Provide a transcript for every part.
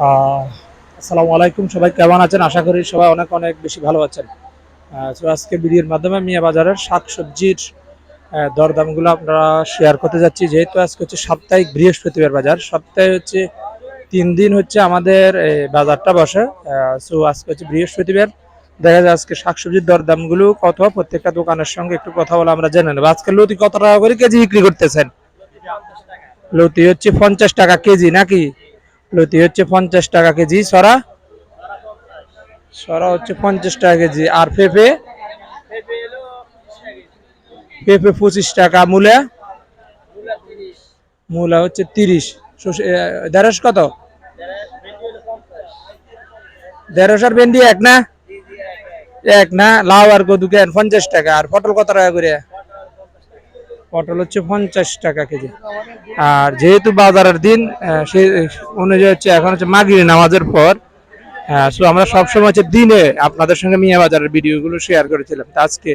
আসসালামু আলাইকুম। সবাই কেমন আছেন? আশা করি সবাই অনেক অনেক বেশি ভালো আছেন। তো আজকে ভিডিওর মাধ্যমে মিয়া বাজারের শাকসবজির দরদামগুলো আপনারা শেয়ার করতে যাচ্ছি। যেহেতু আজকে হচ্ছে সাপ্তাহিক বৃহস্পতিবার বাজার, সপ্তাহে হচ্ছে তিন দিন হচ্ছে আমাদের বাজারটা বসে। সো আজকে হচ্ছে বৃহস্পতিবার। দেখা যায় আজকে শাকসবজির দরদামগুলো কত, প্রত্যেকটা দোকানের সঙ্গে একটু কথা বলে আমরা জেনে নেব। আজকে লতি কত টাকা করে কেজি বিক্রি করতেছেন? লতি হচ্ছে পঞ্চাশ টাকা কেজি, নাকি? লতি হচ্ছে পঞ্চাশ টাকা কেজি, সরা। সরা হচ্ছে পঞ্চাশ টাকা কেজি। আর পেঁপে? পেঁপে পঁচিশ টাকা। মূলা? মূলা হচ্ছে তিরিশ। দেড়শ কত? দেড়শ আর ভেন্ডি এক না? এক না। লাউ আর কদু কেন? পঞ্চাশ টাকা। আর পটল কত টাকা করে? পটল হচ্ছে পঞ্চাশ টাকা কেজি। আর যেহেতু বাজারের দিন সে অনুযায়ী হচ্ছে এখন হচ্ছে মাগরিব নামাজের পর সো আমরা সবসময় হচ্ছে দিনে আপনাদের সঙ্গে মিয়া বাজারের ভিডিওগুলো শেয়ার করেছিলাম। তা আজকে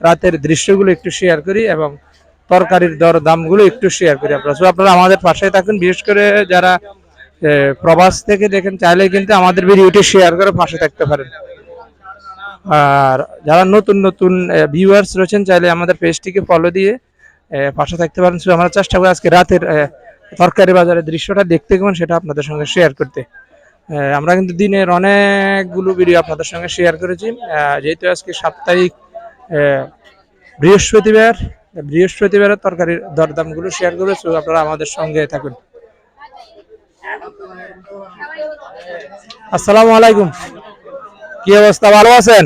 রাতের দৃশ্যগুলো একটু শেয়ার করি এবং তরকারির দর দামগুলো একটু শেয়ার করি আপনারা সো আপনারা আমাদের পাশে থাকুন, বিশেষ করে যারা প্রবাস থেকে দেখেন, চাইলে কিন্তু আমাদের ভিডিওটি শেয়ার করে পাশে থাকতে পারেন। আর যারা নতুন নতুন ভিউয়ার্স রয়েছেন, চাইলে আমাদের পেজটিকে ফলো দিয়ে পাশে থাকতে পারেন। শুধু আমরা চেষ্টা করি আজকে রাতের তরকারি বাজারের দৃশ্যটা দেখতে কেমন সেটা আপনাদের সঙ্গে শেয়ার করতে। আমরা কিন্তু দিনের অনেকগুলো ভিডিও আপনাদের সঙ্গে শেয়ার করেছি। যেহেতু আজকে সাপ্তাহিক বৃহস্পতিবার বৃহস্পতিবারের তরকারির দরদামগুলো শেয়ার করে so আপনারা আমাদের সঙ্গে থাকুন। আসসালামু আলাইকুম। কি অবস্থা? ভালো আছেন?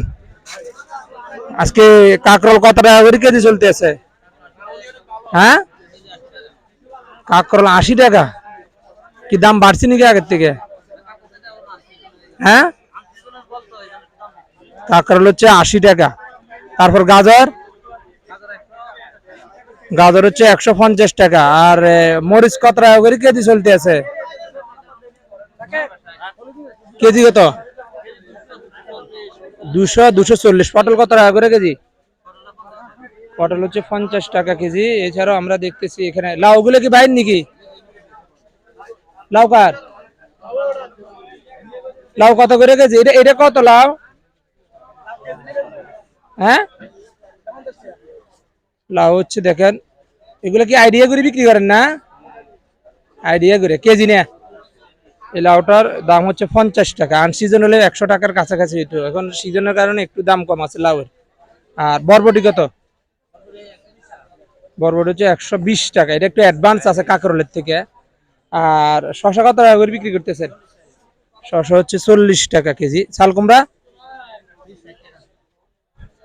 আজকে কাকরল কত টাকা করে কেজি চলতেছে? হ্যাঁ? কাকরল আশি টাকা। কি দাম বাড়ছে নাকি আগের থেকে? হ্যাঁ? কাকরল হচ্ছে আশি টাকা। তারপর গাজর? গাজর হচ্ছে একশো পঞ্চাশ টাকা। আর মরিচ কত টাকা করে কেজি চলতে আছে? কেজি কত? দুশো দুশো চল্লিশ। পটল কত টাকা করে কেজি? পটল হচ্ছে পঞ্চাশ টাকা কেজি। এছাড়াও আমরা দেখতেছি এখানে লাউ গুলো কি বাইর নাকি? লাউ কার? লাউ কত করে কেজি? এটা এটা কত লাউ? হ্যাঁ? লাউ হচ্ছে দেখেন, এগুলো কি আইডিয়া করে বিক্রি করেন না? আইডিয়া করে, কেজি না এই লাউটার দাম হচ্ছে পঞ্চাশ টাকা। আন সিজন হলে একশো টাকার কাছাকাছি এখন সিজনের কারণে একটু দাম কম আছে লাউয়ের। আর বরবটি কত? বরবটি হচ্ছে একশো বিশ টাকা। এটা একটু অ্যাডভান্স আছে কাকরলের থেকে। আর শশা কত টাকা করে বিক্রি করতেছেন? শশা হচ্ছে চল্লিশ টাকা কেজি। চাল কুমড়া?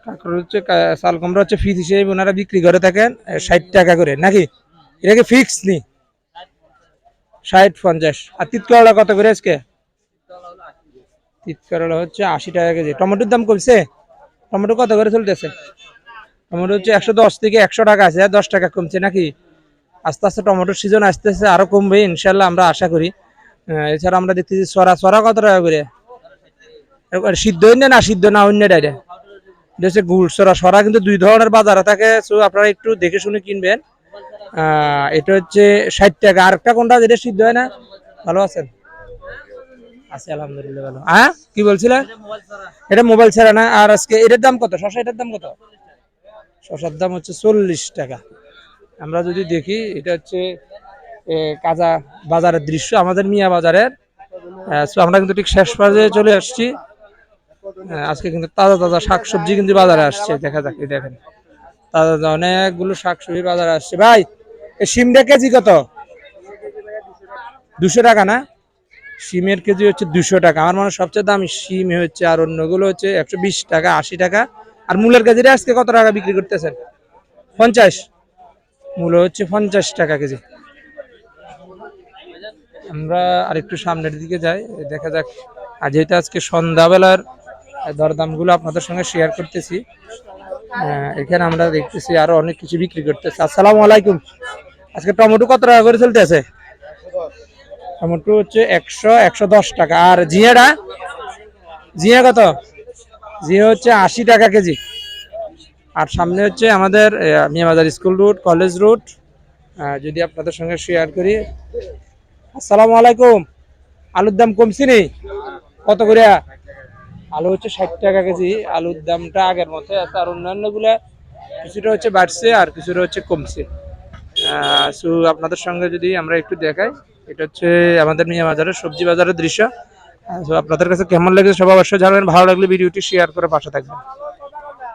কাঁকরোল হচ্ছে, কা- কুমড়া হচ্ছে ফিস হিসেবে ওনারা বিক্রি করে থাকেন ষাট টাকা করে। নাকি? এটা কি ফিক্স নি? ষাট পঞ্চাশ। আর তিত করলা কত করে আজকে? তিত করলা হচ্ছে আশি টাকা কেজি। টমেটোর দাম কমছে? টমেটো কত করে চলতেছে? টমেটো হচ্ছে একশো দশ থেকে একশো টাকা আছে দশ টাকা কমছে নাকি? আস্তে আস্তে টমেটোর সিজন আস্তে আস্তে আরও কমবে ইনশাল্লাহ আমরা আশা করি। এছাড়া আমরা দেখতেছি সরা সরা কত টাকা করে? সিদ্ধ হইনে না সিদ্ধ না অন্য ডাইরে হচ্ছে গুড়, সরা সরা কিন্তু দুই ধরনের বাজারে থাকে সো আপনারা একটু দেখে শুনে কিনবেন। এটা হচ্ছে ষাট টাকা। আরেকটা কোনটা যেটা সিদ্ধ হয় না? ভালো আছেন? আছে, আলহামদুলিল্লাহ ভালো। হ্যাঁ কি বলছিলেন এটা মোবাইল ছাড়া না? আর আজকে এটার দাম কত? শশা এটার দাম কত? শশার দাম হচ্ছে চল্লিশ টাকা। আমরা যদি দেখি, এটা হচ্ছে কাজা বাজারের দৃশ্য, আমাদের মিয়া বাজারের। আমরা কিন্তু ঠিক শেষ পর্যায়ে চলে আসছি। আজকে কিন্তু তাজা তাজা শাকসবজি কিন্তু বাজারে আসছে। দেখা যাক দেখেন। তাজা তাজা অনেকগুলো শাকসবজি বাজারে আসছে। ভাই সিমটা কেজি কত? দুশো টাকা না? সিমের কেজি হচ্ছে দুশো টাকা। আমার মনে সবচেয়ে দামি সিম হচ্ছে, আর অন্যগুলো হচ্ছে একশো বিশ টাকা, আশি টাকা। আর মূলের কেজিটা আজকে কত টাকা বিক্রি করতেছেন? পঞ্চাশ। মূল হচ্ছে পঞ্চাশ টাকা কেজি। আমরা আরেকটু সামনের দিকে যাই, দেখা যাক। আর যেহেতু আজকে সন্ধ্যাবেলার দরদামগুলো আপনাদের সঙ্গে শেয়ার করতেছি এখানে আমরা দেখতেছি আরও অনেক কিছু বিক্রি করতেছে। আসসালামু আলাইকুম। আজকে টমেটো কত টাকা করে চলতেছে? টমেটো হচ্ছে একশো একশো দশ টাকা। আর জিয়াটা? জিয়া কত? জিয়া হচ্ছে আশি টাকা কেজি। আর সামনে হচ্ছে আমাদের Miabazar school route, college route. যদি আপনাদের সঙ্গে শেয়ার করি। আসসালামু আলাইকুম। আলুর দাম কমছে নি? কত করে? আলু হচ্ছে ষাট টাকা কেজি। আলুর দামটা আগের মতো আছে আর অন্যান্যগুলা কিছুটা হচ্ছে বাড়ছে আর কিছুটা হচ্ছে কমছে। সো, আপনাদের সঙ্গে যদি আমরা একটু দেখাই, এটা হচ্ছে আমাদের মিয়া বাজারের সবজি বাজারের দৃশ্য। আপনাদের কাছে কেমন লেগেছে সব অবশ্যই জানাবেন। ভালো লাগলে ভিডিওটি শেয়ার করে পাশে থাকবেন।